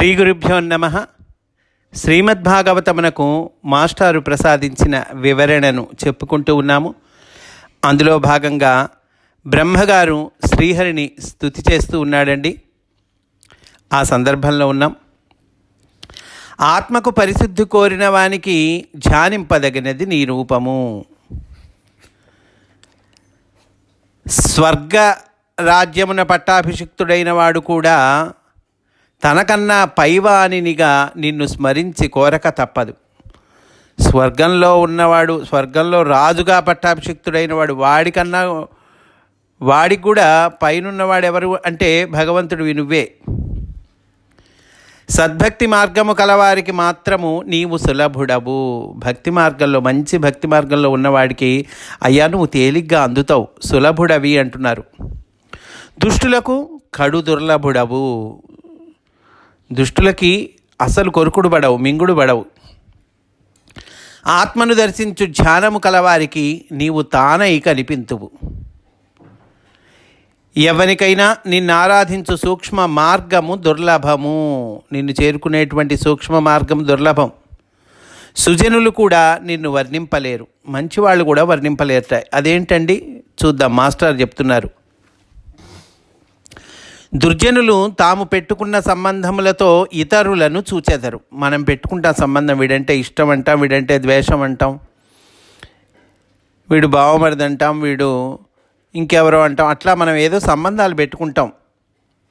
శ్రీ గురుభ్యో నమ. శ్రీమద్భాగవతమునకు మాస్టారు ప్రసాదించిన వివరణను చెప్పుకుంటూ ఉన్నాము. అందులో భాగంగా బ్రహ్మగారు శ్రీహరిని స్థుతి చేస్తూ ఉన్నాడండి. ఆ సందర్భంలో ఉన్నాం. ఆత్మకు పరిశుద్ధి కోరిన వానికి ధ్యానింపదగినది నీ రూపము. స్వర్గ రాజ్యమున పట్టాభిషిక్తుడైన వాడు కూడా తనకన్నా పైవానినిగా నిన్ను స్మరించి కోరక తప్పదు. స్వర్గంలో ఉన్నవాడు స్వర్గంలో రాజుగా పట్టాభిషిక్తుడైన వాడు వాడికన్నా వాడికి కూడా పైనున్నవాడు ఎవరు అంటే భగవంతుడివి నువ్వే సద్భక్తి మార్గము కలవారికి మాత్రము నీవు సులభుడవు. భక్తి మార్గంలో మంచి భక్తి మార్గంలో ఉన్నవాడికి అయ్యా నువ్వు తేలిగ్గా అందుతావు. సులభుడవి అంటున్నారు. దుష్టులకు కడు దుర్లభుడవు. దుష్టులకి అసలు కొరుకుడు పడవు మింగుడు పడవు. ఆత్మను దర్శించు ధ్యానము కలవారికి నీవు తానై కనిపింతువు ఎవరికైనా నిన్ను ఆరాధించు సూక్ష్మ మార్గము దుర్లభము. నిన్ను చేరుకునేటువంటి సూక్ష్మ మార్గం దుర్లభం. సుజనులు కూడా నిన్ను వర్ణింపలేరు. మంచివాళ్ళు కూడా వర్ణింపలేరు అదేంటండి? చూద్దాం మాస్టర్ చెప్తున్నారు. దుర్జనులు తాము పెట్టుకున్న సంబంధములతో ఇతరులను చూచెదరు. మనం పెట్టుకుంటాం సంబంధం వీడంటే ఇష్టం అంటాం వీడంటే ద్వేషం అంటాం వీడు బావమరిది అంటాం వీడు ఇంకెవరో అంటాం. అట్లా మనం ఏదో సంబంధాలు పెట్టుకుంటాం.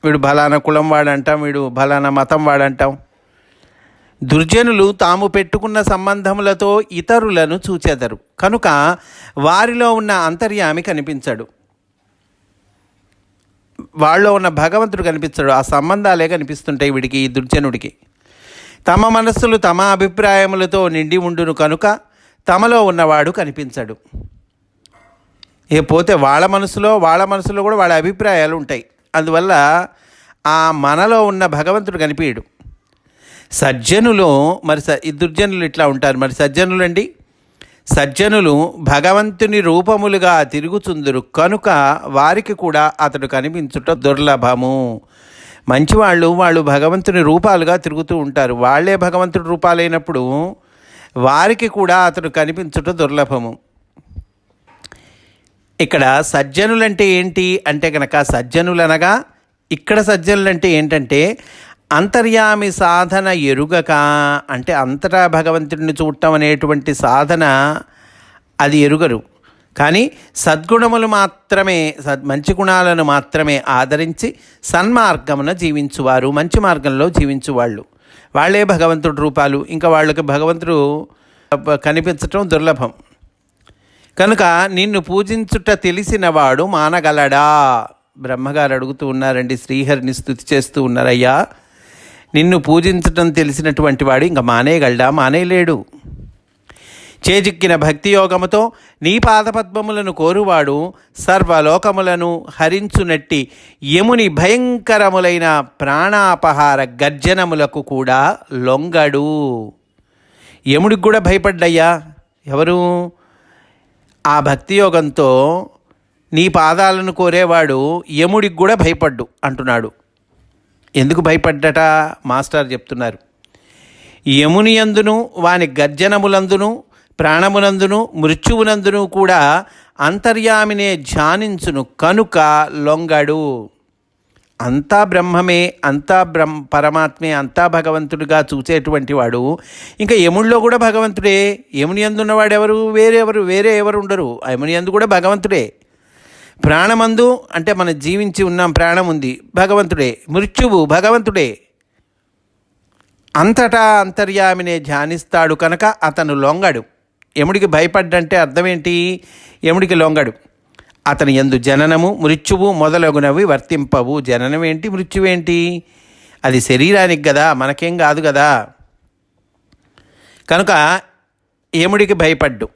వీడు బలానా కులం వాడంటాం వీడు బలానా మతం వాడంటాం. దుర్జనులు తాము పెట్టుకున్న సంబంధములతో ఇతరులను చూచెదరు. కనుక వారిలో ఉన్న అంతర్యామి కనిపించడు. వాళ్ళలో ఉన్న భగవంతుడు కనిపించడు ఆ సంబంధాలే కనిపిస్తుంటాయి వీడికి ఈ దుర్జనుడికి. తమ మనస్సులు తమ అభిప్రాయములతో నిండి ఉండును కనుక తమలో ఉన్నవాడు కనిపించడు. ఏ పోతే వాళ్ళ మనసులో వాళ్ళ మనసులో కూడా వాళ్ళ అభిప్రాయాలు ఉంటాయి. అందువల్ల ఆ మనలో ఉన్న భగవంతుడు కనిపించడు సజ్జనులు మరి స ఈ దుర్జనులు ఇట్లా ఉంటారు. మరి సజ్జనులు అండి సజ్జనులు భగవంతుని రూపములుగా తిరుగుచుందురు. కనుక వారికి కూడా అతడు కనిపించుట దుర్లభము. మంచివాళ్ళు వాళ్ళు భగవంతుని రూపాలుగా తిరుగుతూ ఉంటారు. వాళ్ళే భగవంతుడి రూపాలైనప్పుడు వారికి కూడా అతడు కనిపించుట దుర్లభము. ఇక్కడ సజ్జనులంటే ఏంటి? అంటే కనుక సజ్జనులనగా ఇక్కడ సజ్జనులంటే ఏంటంటే అంతర్యామి సాధన ఎరుగక అంటే అంతటా భగవంతుడిని చూడటం అనేటువంటి సాధన అది ఎరుగరు. కానీ సద్గుణములు మాత్రమే సద్ మంచి గుణాలను మాత్రమే ఆదరించి సన్మార్గమున జీవించువారు మంచి మార్గంలో జీవించువాళ్ళు. వాళ్ళే భగవంతుడి రూపాలు. ఇంకా వాళ్ళకి భగవంతుడు కనిపించటం దుర్లభం. కనుక నిన్ను పూజించుట తెలిసినవాడు మానగలడా? బ్రహ్మగారు అడుగుతూ ఉన్నారండి శ్రీహరిని స్థుతి చేస్తూ ఉన్నారయ్యా. నిన్ను పూజించటం తెలిసినటువంటి వాడు ఇంక మానేయగలడా మానేయలేడు చేజిక్కిన భక్తి యోగముతో నీ పాదపద్మములను కోరువాడు సర్వలోకములను హరించునట్టి యముని భయంకరములైన ప్రాణాపహార గర్జనములకు కూడా లొంగడు. యముడికి కూడా భయపడ్డయ్యా. ఎవరు? ఆ భక్తి యోగంతో నీ పాదాలను కోరేవాడు యముడికి కూడా భయపడ్డు అంటున్నాడు. ఎందుకు భయపడ్డట? మాస్టర్ చెప్తున్నారు. యమునియందును వాని గర్జనములందును ప్రాణమునందును మృత్యువునందును కూడా అంతర్యామినే ధ్యానించును. కనుక లొంగడు. అంతా బ్రహ్మమే అంతా బ్రహ్మ పరమాత్మే అంతా భగవంతుడిగా చూసేటువంటి వాడు. ఇంకా యముడిలో కూడా భగవంతుడే. యముని ఎందున్నవాడు ఎవరు వేరెవరు? వేరే ఎవరు ఉండరు. యముని ఎందు కూడా భగవంతుడే. ప్రాణమందు అంటే మనం జీవించి ఉన్నాం ప్రాణం ఉంది. భగవంతుడే మృత్యువు భగవంతుడే. అంతటా అంతర్యామినే ధ్యానిస్తాడు కనుక అతను లొంగడు. యముడికి భయపడ్డంటే అర్థమేంటి? యముడికి లొంగడు. అతని ఎందు జననము మృత్యువు మొదలగునవి వర్తింపవు. జననం ఏంటి మృత్యువేంటి అది శరీరానికి కదా మనకేం కాదు కదా కనుక యముడికి భయపడ్డు.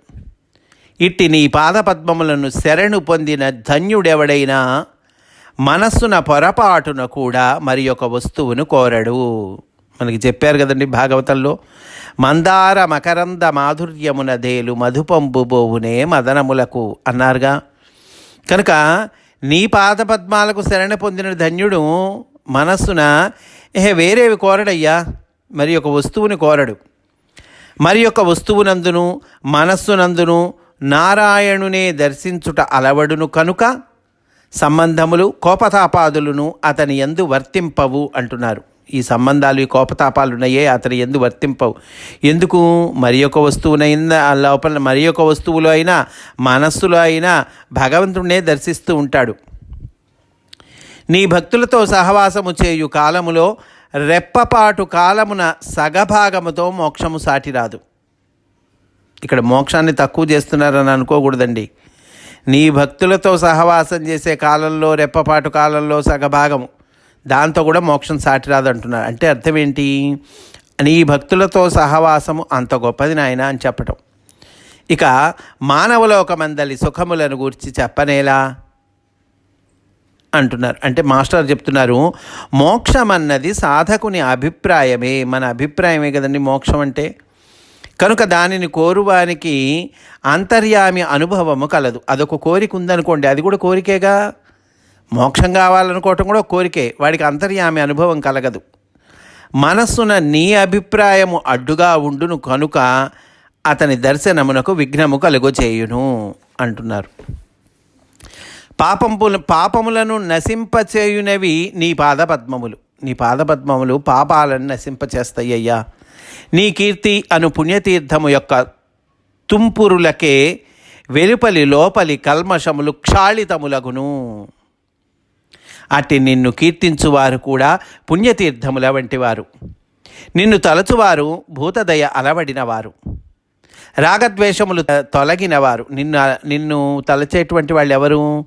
ఇట్టి నీ పాదపద్మములను శరణు పొందిన ధన్యుడెవడైనా మనస్సున పొరపాటున కూడా మరి ఒక వస్తువును కోరడు. మనకి చెప్పారు కదండి భాగవతంలో మందార మకరంద మాధుర్యమున దేలు మధుపంబు బోవునే మదనములకు అన్నారుగా. కనుక నీ పాదపద్మాలకు శరణ పొందిన ధన్యుడు మనస్సున ఏ వేరేవి కోరడయ్యా మరి ఒక వస్తువుని కోరడు. మరి యొక్క వస్తువునందును మనస్సునందును నారాయణునే దర్శించుట అలవడును కనుక సంబంధములు కోపతాపాదులను అతని ఎందు వర్తింపవు అంటున్నారు. ఈ సంబంధాలు ఈ కోపతాపాలు ఉన్నాయే అతని ఎందు వర్తింపవు. ఎందుకు? మరి ఒక వస్తువునైనా లోపల మరి ఒక వస్తువులో అయినా మనస్సులో అయినా భగవంతుడినే దర్శిస్తూ ఉంటాడు. నీ భక్తులతో సహవాసము చేయు కాలములో రెప్పపాటు కాలమున సగభాగముతో మోక్షము సాటిరాదు. ఇక్కడ మోక్షాన్ని తక్కువ చేస్తున్నారని అనుకోకూడదండి. నీ భక్తులతో సహవాసం చేసే కాలంలో రెప్పపాటు కాలంలో సగభాగము. దాంతో కూడా మోక్షం సాటిరాదు అంటున్నారు అంటే అర్థం ఏంటి? నీ భక్తులతో సహవాసము అంత గొప్పది నాయన అని చెప్పటం. ఇక మానవలోకమందలి సుఖములను గురించి చెప్పనేలా? అంటున్నారు. అంటే మాస్టర్ చెప్తున్నారు మోక్షం అన్నది సాధకుని అభిప్రాయమే. మన అభిప్రాయమే కదండి మోక్షం అంటే? కనుక దానిని కోరువానికి అంతర్యామి అనుభవము కలదు. అదొక కోరిక ఉందనుకోండి అది కూడా కోరికేగా? మోక్షం కావాలనుకోవటం కూడా కోరికే. వాడికి అంతర్యామి అనుభవం కలగదు. మనస్సున నీ అభిప్రాయము అడ్డుగా ఉండును కనుక అతని దర్శనమునకు విఘ్నము కలుగచేయును అంటున్నారు. పాపంపుల పాపములను నశింపచేయునవి నీ పాదపద్మములు. నీ పాదపద్మములు పాపాలను నశింపచేస్తాయ్యా నీ కీర్తి అను పుణ్యతీర్థము యొక్క తుంపురులకే వెలుపలి లోపలి కల్మషములు క్షాళితములగును. అట్టి నిన్ను కీర్తించువారు కూడా పుణ్యతీర్థముల వంటివారు నిన్ను తలచువారు భూతదయ అలవడినవారు. రాగద్వేషములు తొలగినవారు. నిన్ను నిన్ను తలచేటువంటి వాళ్ళు ఎవరు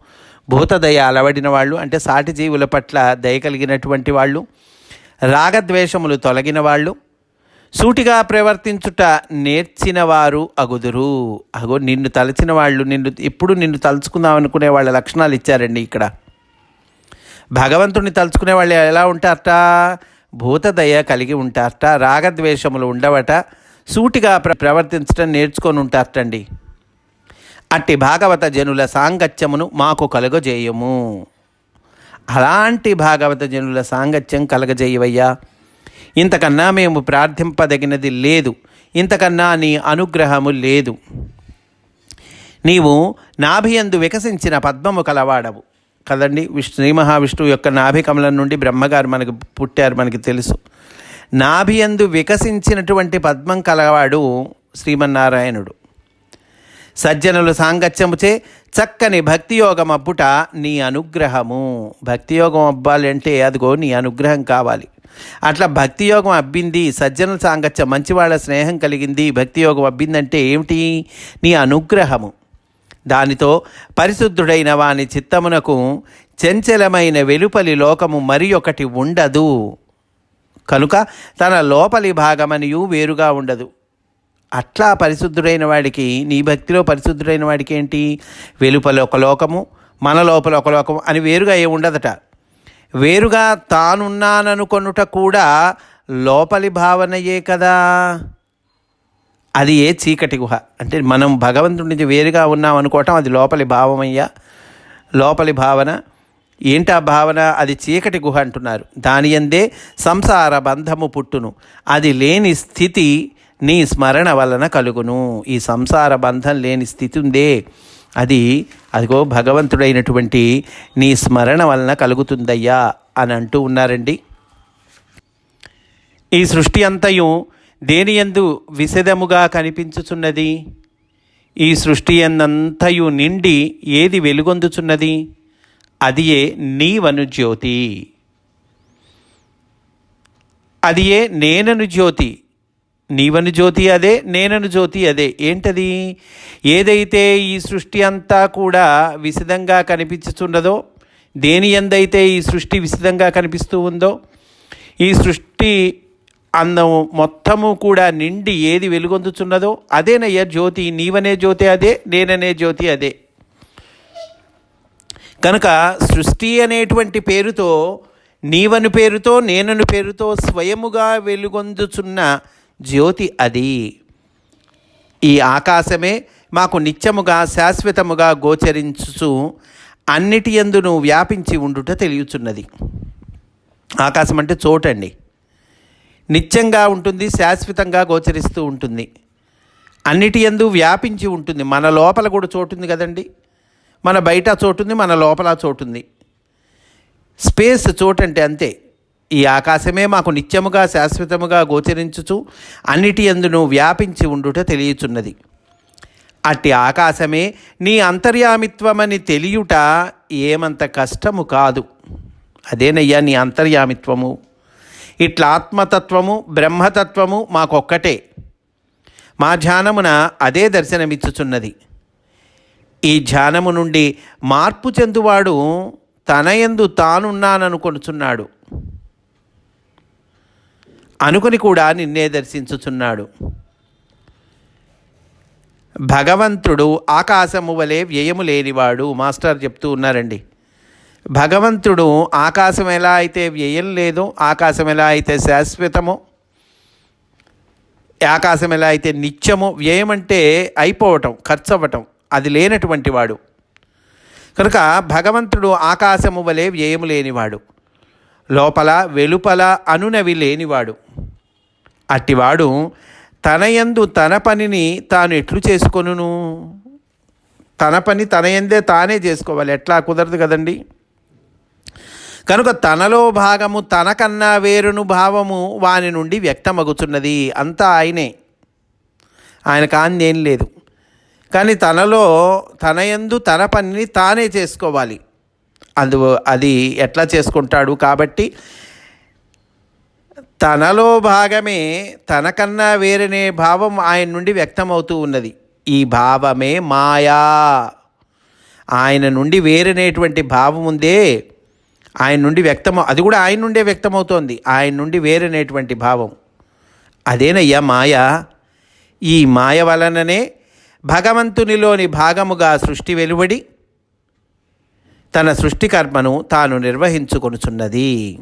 భూతదయ అలవడిన వాళ్ళు అంటే సాటి జీవుల పట్ల దయ కలిగినటువంటి వాళ్ళు. రాగద్వేషములు తొలగిన వాళ్ళు. సూటిగా ప్రవర్తించుట నేర్చిన వారు అగుదురు. అగో నిన్ను తలచిన వాళ్ళు నిన్ను ఎప్పుడు నిన్ను తలుచుకుందాం అనుకునే వాళ్ళ లక్షణాలు ఇచ్చారండి ఇక్కడ. భగవంతుడిని తలుచుకునే వాళ్ళు ఎలా ఉంటారట? భూతదయ కలిగి ఉంటారట రాగద్వేషములు ఉండవట సూటిగా ప్ర ప్రవర్తించడం నేర్చుకొని ఉంటారటండి. అట్టి భాగవత జనుల సాంగత్యమును మాకు కలుగజేయము. అలాంటి భాగవత జనుల సాంగత్యం కలగజేయవయ్యా. ఇంతకన్నా మేము ప్రార్థింపదగినది లేదు. ఇంతకన్నా నీ అనుగ్రహము లేదు. నీవు నాభియందు వికసించిన పద్మము కలవాడవు. కదండి? విష్ణు శ్రీ మహావిష్ణువు యొక్క నాభి కమలం నుండి బ్రహ్మగారు మనకు పుట్టారు మనకి తెలుసు. నాభియందు వికసించినటువంటి పద్మం కలవాడు శ్రీమన్నారాయణుడు. సజ్జనులు సాంగత్యముచే చక్కని భక్తియోగం అబ్బుట నీ అనుగ్రహము. భక్తియోగం అబ్బాలంటే అదిగో నీ అనుగ్రహం కావాలి. అట్లా భక్తి యోగం అబ్బింది సజ్జనుల సాంగత్యం మంచివాళ్ళ స్నేహం కలిగింది. భక్తి యోగం అబ్బిందంటే ఏమిటి? నీ అనుగ్రహము. దానితో పరిశుద్ధుడైన వాని చిత్తమునకు చెంచలమైన వెలుపలి లోకము మరి ఒకటి ఉండదు. కనుక తన లోపలి భాగమనియు వేరుగా ఉండదు. అట్లా పరిశుద్ధుడైన వాడికి నీ భక్తిలో పరిశుద్ధుడైన వాడికి ఏంటి? వెలుపల ఒక లోకము మన లోపల ఒక లోకము అని వేరుగా ఏ ఉండదట. వేరుగా తానున్నాననుకొనుట కూడా లోపలి భావనయే కదా. అది ఏ చీకటి గుహ? అంటే మనం భగవంతుడి నుంచి వేరుగా ఉన్నాం అనుకోవటం అది లోపలి భావమయ్యా. లోపలి భావన. ఏంటా భావన? అది చీకటి గుహ అంటున్నారు. దాని అందే సంసార బంధము పుట్టును. అది లేని స్థితి నీ స్మరణ వలన కలుగును. ఈ సంసార బంధం లేని స్థితి ఉందే. అది అదిగో భగవంతుడైనటువంటి నీ స్మరణ వలన కలుగుతుందయ్యా అని అంటూ ఉన్నారండి. ఈ సృష్టి అంతయు దేని ఎందు విశదముగా కనిపించుచున్నది? ఈ సృష్టి ఎన్నంతయు నిండి ఏది వెలుగొందుచున్నది? అది ఏ నీవను జ్యోతి అది ఏ నేనను జ్యోతి. నీవని జ్యోతి అదే నేనను జ్యోతి అదే. ఏంటది? ఏదైతే ఈ సృష్టి అంతా కూడా విశదంగా కనిపించుచున్నదో దేని ఎందైతే ఈ సృష్టి విశదంగా కనిపిస్తూ ఉందో ఈ సృష్టి అందం మొత్తము కూడా నిండి ఏది వెలుగొందుచున్నదో అదేనయ్య జ్యోతి. నీవనే జ్యోతి అదే నేననే జ్యోతి అదే. కనుక సృష్టి అనేటువంటి పేరుతో నీవను పేరుతో నేనను పేరుతో స్వయముగా వెలుగొందుచున్న జ్యోతి అది. ఈ ఆకాశమే మాకు నిత్యముగా శాశ్వతముగా గోచరించు అన్నిటి ఎందును వ్యాపించి ఉండుట తెలియచున్నది. ఆకాశం అంటే చోటండి. నిత్యంగా ఉంటుంది శాశ్వతంగా గోచరిస్తూ ఉంటుంది. అన్నిటి ఎందు వ్యాపించి ఉంటుంది. మన లోపల కూడా చోటుంది కదండి. మన బయట చోటుంది మన లోపల చోటుంది. స్పేస్ చోటంటే అంతే. ఈ ఆకాశమే మాకు నిత్యముగా శాశ్వతముగా గోచరించుచు అన్నిటి ఎందును వ్యాపించి ఉండుట తెలియచున్నది. అట్టి ఆకాశమే నీ అంతర్యామిత్వమని తెలియుట ఏమంత కష్టము కాదు. అదేనయ్యా నీ అంతర్యామిత్వము? ఇట్లా ఆత్మతత్వము బ్రహ్మతత్వము మాకొక్కటే. మా ధ్యానమున అదే దర్శనమిచ్చుచున్నది. ఈ ధ్యానము నుండి మార్పు చెందువాడు తన యందు తానున్నాననుకొనుచున్నాడు. అనుకుని కూడా నిన్నే దర్శించుచున్నాడు. భగవంతుడు ఆకాశము వలె వ్యయము లేనివాడు మాస్టర్ చెప్తూ ఉన్నారండి. భగవంతుడు ఆకాశం ఎలా అయితే వ్యయం లేదో ఆకాశం ఎలా అయితే శాశ్వతమో ఆకాశం ఎలా అయితే నిత్యమో వ్యయం అంటే అయిపోవటం ఖర్చు అవ్వటం అది లేనటువంటి వాడు. కనుక భగవంతుడు ఆకాశము వలె వ్యయము లేనివాడు. లోపల వెలుపల అనునవి లేనివాడు. అట్టివాడు తన యందు తన పనిని తాను ఎట్లు చేసుకొనును? తన పని తన యందే తానే చేసుకోవాలి. ఎట్లా? కుదరదు కదండి. కనుక తనలో భాగము తనకన్నా వేరును భావము వాని నుండి వ్యక్తమగుచున్నది. అంతా ఆయనే. ఆయన కాందేం లేదు. కానీ తనలో తన యందు తన పనిని తానే చేసుకోవాలి. అందు అది ఎట్లా చేసుకుంటాడు కాబట్టి తనలో భాగమే తనకన్నా వేరనే భావం ఆయన నుండి వ్యక్తమవుతూ ఉన్నది. ఈ భావమే మాయా. ఆయన నుండి వేరనేటువంటి భావం ఉందే ఆయన నుండి వ్యక్తం అది కూడా ఆయన నుండే వ్యక్తమవుతోంది. ఆయన నుండి వేరనేటువంటి భావం. అదేనయ్యా మాయ? ఈ మాయ వలననే భగవంతునిలోని భాగముగా సృష్టి వెలువడి తన సృష్టికర్మను తాను నిర్వహించుకొనుచున్నది.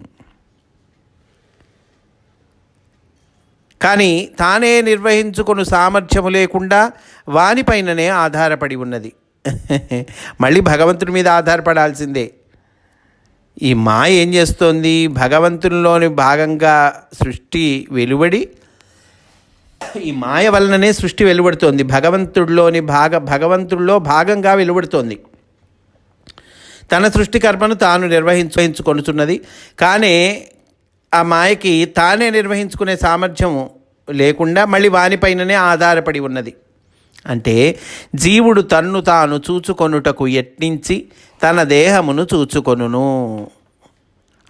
కానీ తానే నిర్వహించుకొను సామర్థ్యము లేకుండా వానిపైననే ఆధారపడి ఉన్నది. మళ్ళీ భగవంతుడి మీద ఆధారపడాల్సిందే. ఈ మాయ ఏం చేస్తోంది? భగవంతునిలోని భాగంగా సృష్టి వెలువడి ఈ మాయ వలననే సృష్టి వెలువడుతోంది. భగవంతుడిలోని భాగ భగవంతుడిలో భాగంగా వెలువడుతోంది. తన సృష్టికర్మను తాను నిర్వహించుకొనుచున్నది. కానీ ఆ మాయకి తానే నిర్వహించుకునే సామర్థ్యం లేకుండా మళ్ళీ వానిపైననే ఆధారపడి ఉన్నది. అంటే జీవుడు తన్ను తాను చూచుకొనుటకు యత్నించి తన దేహమును చూచుకొనును.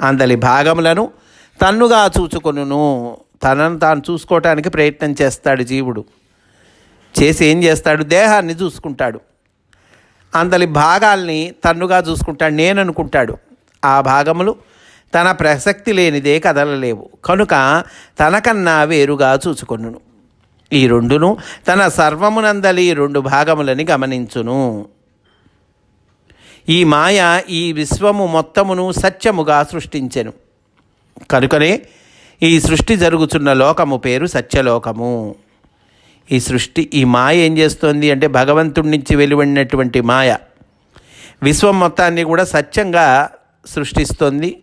అందలి భాగములను తన్నుగా చూచుకొనును. తనను తాను చూసుకోవటానికి ప్రయత్నం చేస్తాడు జీవుడు. చేసి ఏం చేస్తాడు? దేహాన్ని చూసుకుంటాడు. అందలి భాగాల్ని తన్నుగా చూసుకుంటాడు నేను అనుకుంటాడు ఆ భాగములు తన ప్రసక్తి లేనిదే కదలలేవు. కనుక తనకన్నా వేరుగా చూచుకొనును. ఈ రెండును తన సర్వమునందలి రెండు భాగములని గమనించును. ఈ మాయ ఈ విశ్వము మొత్తమును సత్యముగా సృష్టించెను. కనుకనే ఈ సృష్టి జరుగుతున్న లోకము పేరు సత్యలోకము. ఈ సృష్టి ఈ మాయ ఏం చేస్తోంది అంటే భగవంతుడి నుంచి వెలువడినటువంటి మాయ. విశ్వం మొత్తాన్ని కూడా సత్యంగా సృష్టిస్తోంది.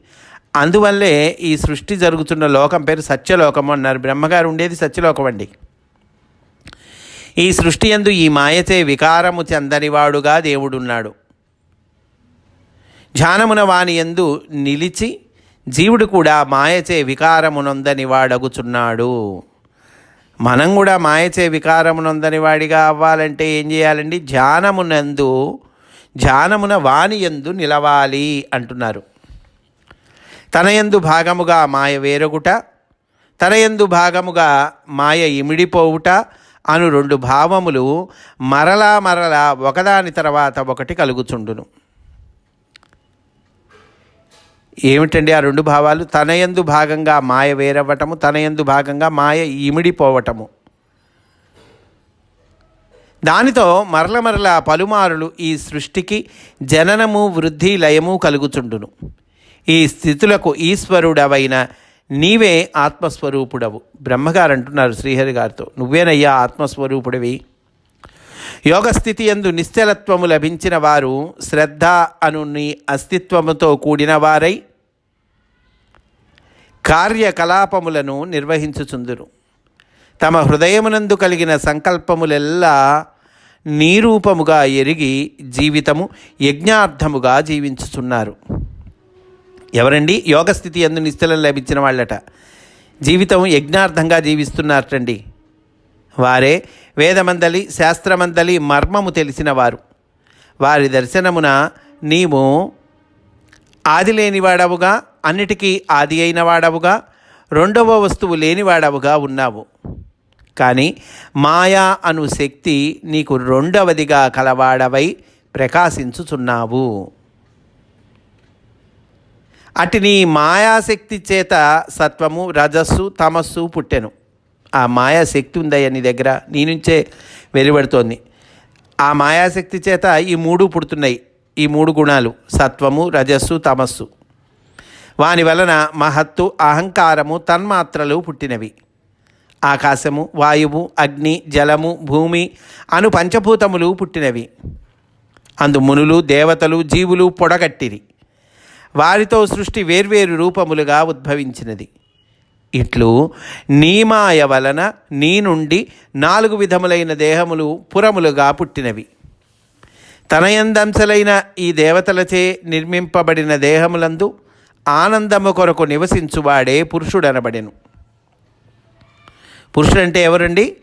అందువల్లే ఈ సృష్టి జరుగుతున్న లోకం పేరు సత్యలోకము అన్నారు. బ్రహ్మగారు ఉండేది సత్యలోకం అండి. ఈ సృష్టి ఎందు ఈ మాయచే వికారము చెందనివాడుగా దేవుడున్నాడు. ధ్యానమున వాని ఎందు నిలిచి జీవుడు కూడా మాయచే వికారమునొందని వాడగుచున్నాడు. మనం కూడా మాయచే వికారమునందని వాడిగా అవ్వాలంటే ఏం చేయాలండి? ధ్యానమునందు ధ్యానమున వాణి ఎందు నిలవాలి అంటున్నారు. తన ఎందు భాగముగా మాయ వేరొగుట తన ఎందు భాగముగా మాయ ఇమిడిపోవుట అను రెండు భావములు మరలా మరలా ఒకదాని తర్వాత ఒకటి కలుగుచుండును. ఏమిటండి ఆ రెండు భావాలు? తనయందు భాగంగా మాయ వేరవ్వటము తనయందు భాగంగా మాయ ఇమిడిపోవటము దానితో మరల మరల పలుమారులు ఈ సృష్టికి జననము వృద్ధి లయము కలుగుచుండును. ఈ స్థితులకు ఈశ్వరుడవైన నీవే ఆత్మస్వరూపుడవు. బ్రహ్మగారు అంటున్నారు శ్రీహరి గారితో నువ్వేనయ్యా ఆత్మస్వరూపుడివి? యోగస్థితి ఎందు నిశ్చలత్వము లభించిన వారు శ్రద్ధ అను నీ అస్తిత్వముతో కూడిన వారై కార్యకలాపములను నిర్వహించుచుందురు. తమ హృదయమునందు కలిగిన సంకల్పములెల్లా నీరూపముగా ఎరిగి జీవితము యజ్ఞార్థముగా జీవించుచున్నారు. ఎవరండి? యోగస్థితి ఎందు నిశ్చలం లభించిన వాళ్ళట. జీవితం యజ్ఞార్థంగా జీవిస్తున్నారటండి. వారే వేదమందలి శాస్త్రమందలి మర్మము తెలిసిన వారు వారి దర్శనమున నీవు ఆది లేనివాడవుగా అన్నిటికీ ఆది అయినవాడవుగా రెండవ వస్తువు లేనివాడవుగా ఉన్నావు. కానీ మాయా అను శక్తి నీకు రెండవదిగా కలవాడవై ప్రకాశించుచున్నావు. అటు నీ మాయాశక్తి చేత సత్వము రజస్సు తమస్సు పుట్టెను. ఆ మాయాశక్తి ఉందయ్యా నీ దగ్గర. నీ నుంచే వెలువడుతోంది. ఆ మాయాశక్తి చేత ఈ మూడు పుడుతున్నాయి. ఈ మూడు గుణాలు సత్వము రజస్సు తమస్సు. వాని వలన మహత్తు అహంకారము తన్మాత్రలు పుట్టినవి. ఆకాశము వాయువు అగ్ని జలము భూమి అను పంచభూతములు పుట్టినవి. అందు మునులు దేవతలు జీవులు పొడగట్టిరి. వారితో సృష్టి వేర్వేరు రూపములుగా ఉద్భవించినది. ఇట్లు నీమాయ వలన నీ నుండి నాలుగు విధములైన దేహములు పురములుగా పుట్టినవి. తనయందంశలైన ఈ దేవతలచే నిర్మింపబడిన దేహములందు ఆనందము కొరకు నివసించువాడే పురుషుడనబడెను. పురుషుడంటే ఎవరండి?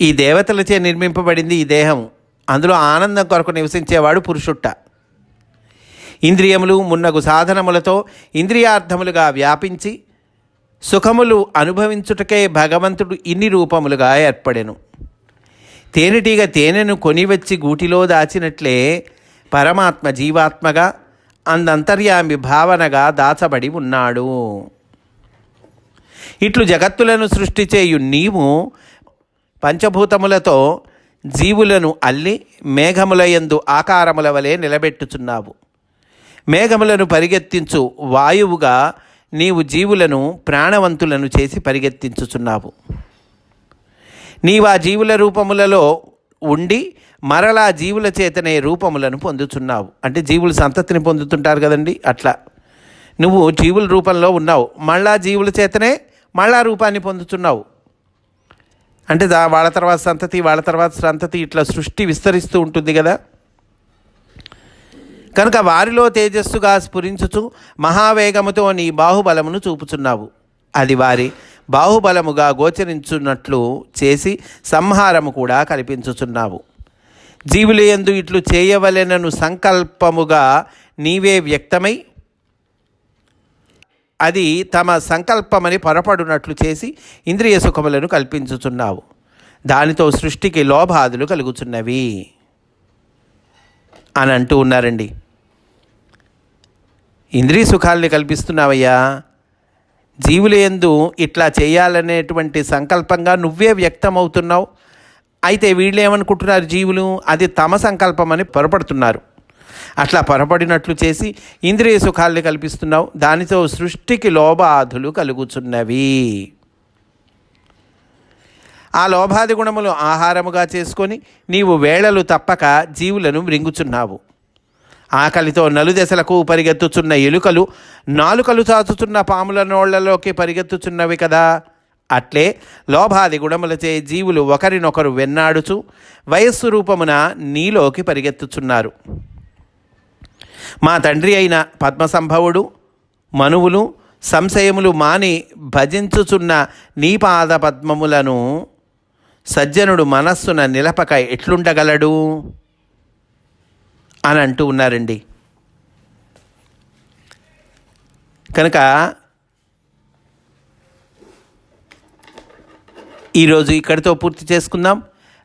ఈ దేవతలచే నిర్మింపబడింది ఈ దేహం అందులో ఆనందం కొరకు నివసించేవాడు పురుషుట్ట. ఇంద్రియములు మున్నగు సాధనములతో ఇంద్రియార్థములుగా వ్యాపించి సుఖములు అనుభవించుటకే భగవంతుడు ఇన్ని రూపములుగా ఏర్పడెను. తేనెటీగ తేనెను కొనివచ్చి గూటిలో దాచినట్లే పరమాత్మ జీవాత్మగా అందంతర్యామి భావనగా దాచబడి ఉన్నాడు. ఇట్లు జగత్తులను సృష్టిచేయు నీవు పంచభూతములతో జీవులను అల్లి మేఘములయందు ఆకారముల వలె నిలబెట్టుచున్నావు. మేఘములను పరిగెత్తించు వాయువుగా నీవు జీవులను ప్రాణవంతులను చేసి పరిగెత్తించుచున్నావు. నీవా జీవుల రూపములలో ఉండి మరలా జీవుల చేతనే రూపములను పొందుతున్నావు అంటే జీవులు సంతతిని పొందుతుంటారు కదండి అట్లా. నువ్వు జీవుల రూపంలో ఉన్నావు. మళ్ళా జీవుల చేతనే మళ్ళా రూపాన్ని పొందుతున్నావు అంటే దా వాళ్ళ తర్వాత సంతతి వాళ్ళ తర్వాత సంతతి ఇట్లా సృష్టి విస్తరిస్తూ ఉంటుంది కదా. కనుక వారిలో తేజస్సుగా స్ఫురించుచు మహావేగముతో నీ బాహుబలమును చూపుచున్నావు. అది వారి బాహుబలముగా గోచరించున్నట్లు చేసి సంహారము కూడా కల్పించుచున్నావు. జీవులు ఎందు ఇట్లు చేయవలెనను సంకల్పముగా నీవే వ్యక్తమై అది తమ సంకల్పమని పొరపడునట్లు చేసి ఇంద్రియ సుఖములను కల్పించుచున్నావు. దానితో సృష్టికి లోభాదులు కలుగుచున్నవి. అని అంటూ ఉన్నారండి. ఇంద్రియ సుఖాల్ని కల్పిస్తున్నావయ్యా. జీవులు ఎందు ఇట్లా చేయాలనేటువంటి సంకల్పంగా నువ్వే వ్యక్తమవుతున్నావు. అయితే వీళ్ళు ఏమనుకుంటున్నారు జీవులు? అది తమ సంకల్పం అని పొరపడుతున్నారు. అట్లా పొరపడినట్లు చేసి ఇంద్రియ సుఖాల్ని కల్పిస్తున్నావు. దానితో సృష్టికి లోబాధులు కలుగుచున్నవి ఆ లోభాది గుణములు ఆహారముగా చేసుకొని నీవు వేళలు తప్పక జీవులను మృంగుచున్నావు. ఆకలితో నలుదెసలకు పరిగెత్తుచున్న ఎలుకలు నాలుకలు చాచుచున్న పాముల నోళ్ళలోకి పరిగెత్తుచున్నవి కదా. అట్లే లోభాది గుణములచే జీవులు ఒకరినొకరు వెన్నాడుచు వయస్సు రూపమున నీలోకి పరిగెత్తుచున్నారు. మా తండ్రి అయిన పద్మసంభవుడు మనువులు సంశయములు మాని భజించుచున్న నీ పాద పద్మములను సజ్జనుడు మనస్సున నిలపక ఎట్లుండగలడు? అని అంటూ ఉన్నారండి. కనుక ఈరోజు ఇక్కడితో పూర్తి చేసుకుందాం.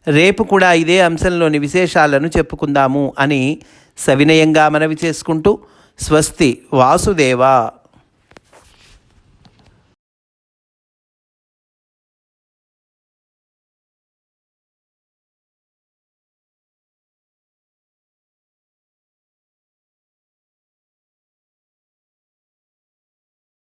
రేపు కూడా ఇదే అంశంలోని విశేషాలను చెప్పుకుందాము అని సవినయంగా మనవి చేసుకుంటూ స్వస్తి వాసుదేవ.